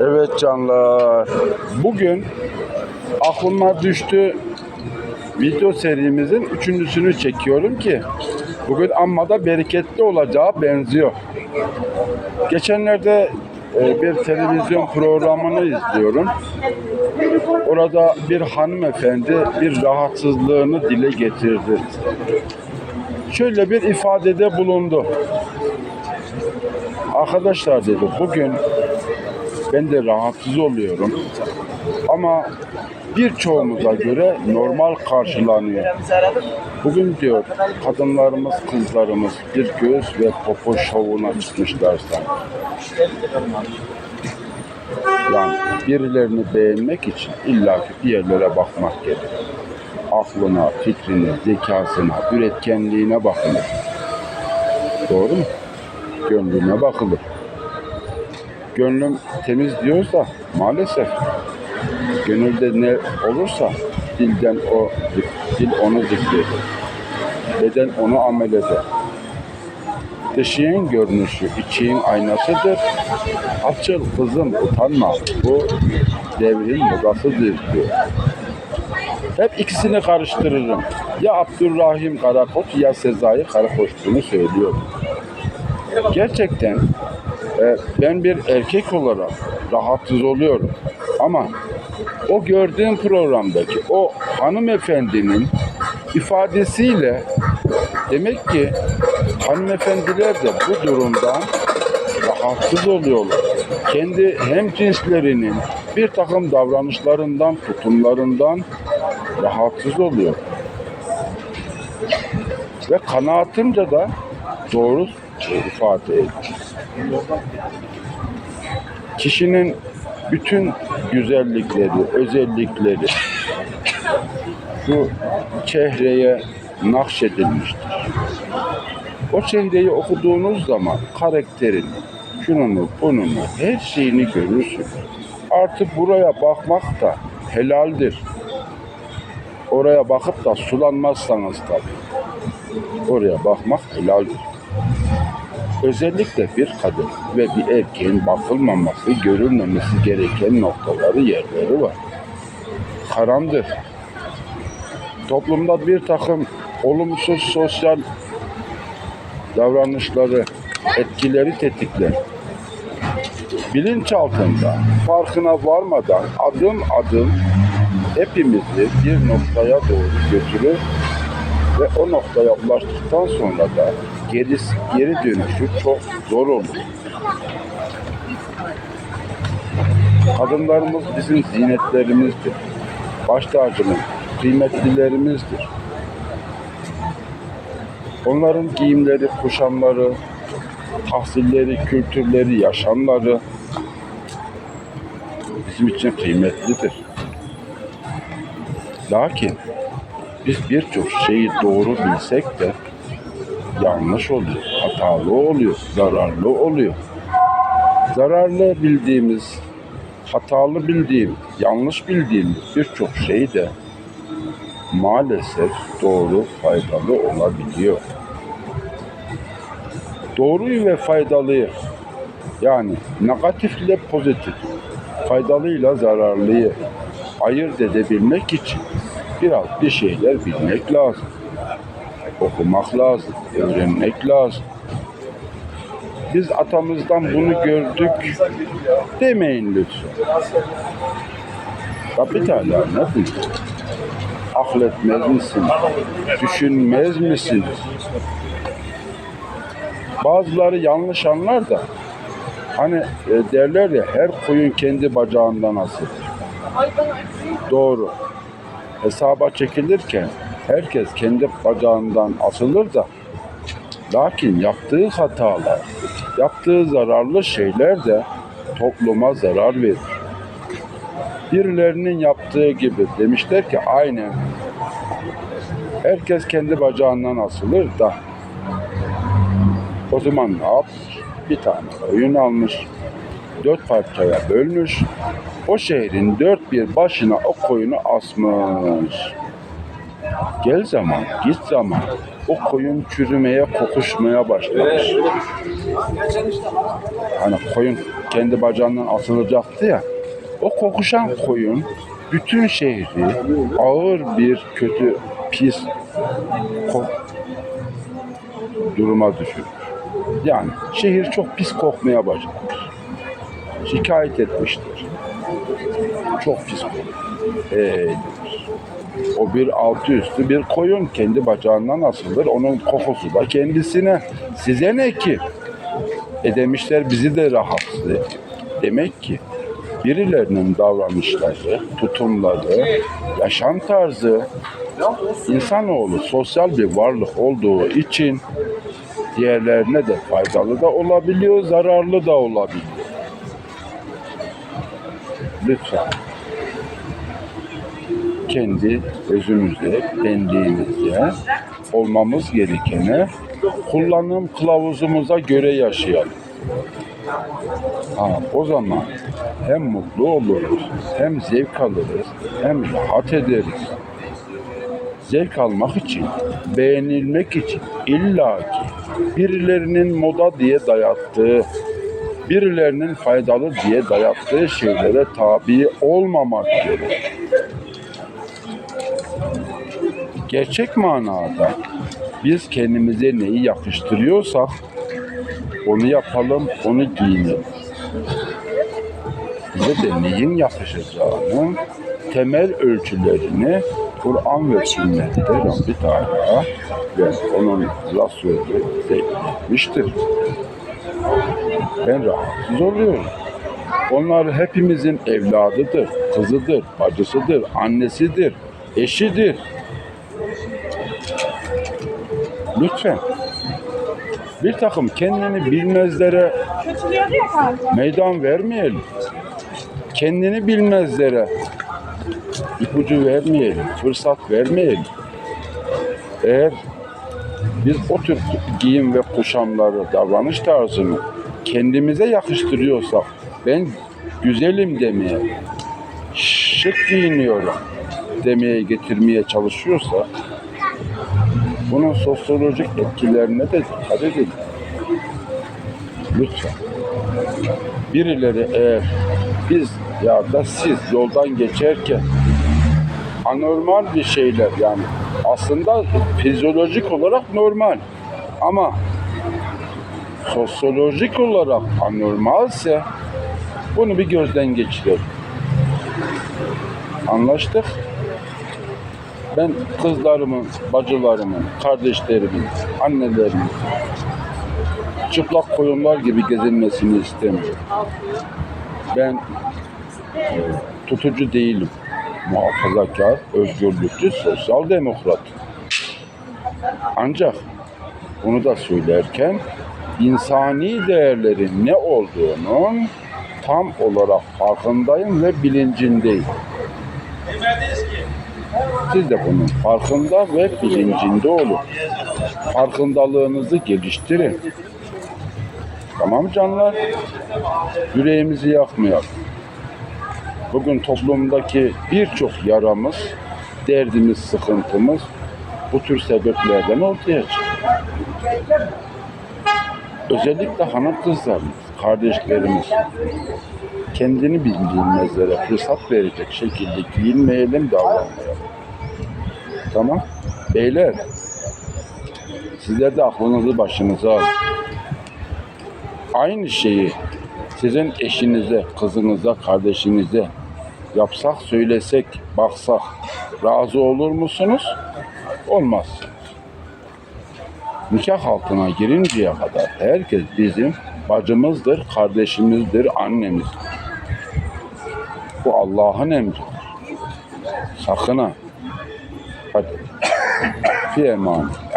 Evet canlar. Bugün aklıma düştü video serimizin üçüncüsünü çekiyorum ki bugün amma da bereketli olacağı benziyor. Geçenlerde e, bir televizyon programını izliyorum. Orada bir hanımefendi bir rahatsızlığını dile getirdi. Şöyle bir ifadede bulundu. Arkadaşlar dedi bugün ben de rahatsız oluyorum. Ama birçoğumuza göre normal karşılanıyor. Bugün diyor kadınlarımız, kızlarımız bir göğüs ve popo şovuna çıkmışlar sanki. Yani birilerini beğenmek için illaki bir yerlere bakmak gerek. Aklına, fikrine, zekasına, üretkenliğine bakılır. Doğru mu? Gönlüne bakılır gönlüm temiz diyorsa maalesef gönülde ne olursa dilden o dil onu zikreder. Beden onu amel eder. Dışığın görünüşü içiğin aynasıdır. Açıl kızım utanma. Bu devrin modasıdır diyor. Hep ikisini karıştırırım. Ya Abdurrahim Karakoç ya Sezai Karakoç bunu söylüyor. Gerçekten e, ben bir erkek olarak rahatsız oluyorum. Ama o gördüğüm programdaki o hanımefendinin ifadesiyle demek ki hanımefendiler de bu durumdan rahatsız oluyorlar. Kendi hemcinslerinin bir takım davranışlarından, tutumlarından rahatsız oluyor. Ve kanaatimce de doğru ifade ediyor kişinin bütün güzellikleri, özellikleri şu çehreye nakşedilmiştir. O çehreyi okuduğunuz zaman karakterini, şununu, bununu, her şeyini görürsünüz. Artık buraya bakmak da helaldir. Oraya bakıp da sulanmazsanız tabii. Oraya bakmak helaldir. Özellikle bir kadın ve bir erkeğin bakılmaması, görülmemesi gereken noktaları, yerleri var. Haramdır. Toplumda bir takım olumsuz sosyal davranışları, etkileri tetikler. Bilinç altında, farkına varmadan adım adım hepimizi bir noktaya doğru götürür ve o noktaya ulaştıktan sonra da geri, geri dönüşü çok zor olur. Kadınlarımız bizim zinetlerimizdir. Baş tacımız, kıymetlilerimizdir. Onların giyimleri, kuşamları, tahsilleri, kültürleri, yaşamları bizim için kıymetlidir. Lakin biz birçok şeyi doğru bilsek de yanlış oluyor, hatalı oluyor, zararlı oluyor. Zararlı bildiğimiz, hatalı bildiğimiz, yanlış bildiğimiz birçok şey de maalesef doğru, faydalı olabiliyor. Doğruyu ve faydalıyı yani negatif ile pozitif, faydalıyla zararlıyı ayırt edebilmek için biraz bir şeyler bilmek lazım. Okumak lazım, öğrenmek lazım. Biz atamızdan bunu gördük demeyin lütfen. Rabbi Teala ne buyuruyor? Akletmez misiniz? Düşünmez misiniz? Bazıları yanlış anlar da hani e, derler ya her koyun kendi bacağından asılır. Doğru. Hesaba çekilirken herkes kendi bacağından asılır da lakin yaptığı hatalar, yaptığı zararlı şeyler de topluma zarar verir. Birilerinin yaptığı gibi demişler ki aynen herkes kendi bacağından asılır da o zaman ne yapmış? Bir tane oyun almış, dört parçaya bölmüş, o şehrin dört bir başına o koyunu asmış. Gel zaman, git zaman o koyun çürümeye, kokuşmaya başlamış. Hani koyun kendi bacağından asılacaktı ya. O kokuşan koyun bütün şehri ağır bir kötü pis duruma düşürmüş. Yani şehir çok pis kokmaya başlamış. Şikayet etmiştir. Çok pis kokuyor. Ee, o bir altı üstü bir koyun kendi bacağından asılır. Onun kokusu da kendisine. Size ne ki? E demişler bizi de rahatsız ediyor. Demek ki birilerinin davranışları, tutumları, yaşam tarzı insanoğlu sosyal bir varlık olduğu için diğerlerine de faydalı da olabiliyor, zararlı da olabiliyor. Lütfen kendi özümüzde, benliğimizde olmamız gerekene kullanım kılavuzumuza göre yaşayalım. Ha, o zaman hem mutlu oluruz, hem zevk alırız, hem rahat ederiz. Zevk almak için, beğenilmek için illaki birilerinin moda diye dayattığı, birilerinin faydalı diye dayattığı şeylere tabi olmamak gerek. Gerçek manada biz kendimize neyi yakıştırıyorsak onu yapalım, onu giyinelim. Bize de neyin yakışacağını, temel ölçülerini Kur'an ve sünnette Rabbi Teala ve onun Resulü bize iletmiştir. Ben rahatsız oluyorum. Onlar hepimizin evladıdır, kızıdır, bacısıdır, annesidir, eşidir. Lütfen bir takım kendini bilmezlere meydan vermeyelim. Kendini bilmezlere ipucu vermeyelim, fırsat vermeyelim. Eğer biz o tür giyim ve kuşamları, davranış tarzını kendimize yakıştırıyorsak, ben güzelim demeye, şık giyiniyorum demeye getirmeye çalışıyorsa, bunun sosyolojik etkilerine de dikkat edin. Lütfen birileri eğer biz ya da siz yoldan geçerken anormal bir şeyler yani aslında fizyolojik olarak normal ama sosyolojik olarak anormalse bunu bir gözden geçirelim. Anlaştık. Ben kızlarımın, bacılarımın, kardeşlerimin, annelerimin çıplak koyunlar gibi gezinmesini istemiyorum. Ben e, tutucu değilim. Muhafazakar, özgürlükçü, sosyal demokrat. Ancak bunu da söylerken insani değerlerin ne olduğunun tam olarak farkındayım ve bilincindeyim. Siz de bunun farkında ve bilincinde olun. Farkındalığınızı geliştirin. Tamam canlar? Yüreğimizi yakmayalım. Bugün toplumdaki birçok yaramız, derdimiz, sıkıntımız bu tür sebeplerden ortaya çıkıyor. Özellikle hanım kızlarımız, kardeşlerimiz kendini bilmezlere fırsat verecek şekilde giyinmeyelim, davranmayalım. Tamam? Beyler, sizler de aklınızı başınıza alın aynı şeyi sizin eşinize, kızınıza, kardeşinize yapsak, söylesek, baksak razı olur musunuz? Olmazsınız. Nikah altına girinceye kadar herkes bizim bacımızdır, kardeşimizdir, annemiz. Bu Allah'ın emridir. Sakın ha. Hadi. Fi emanet.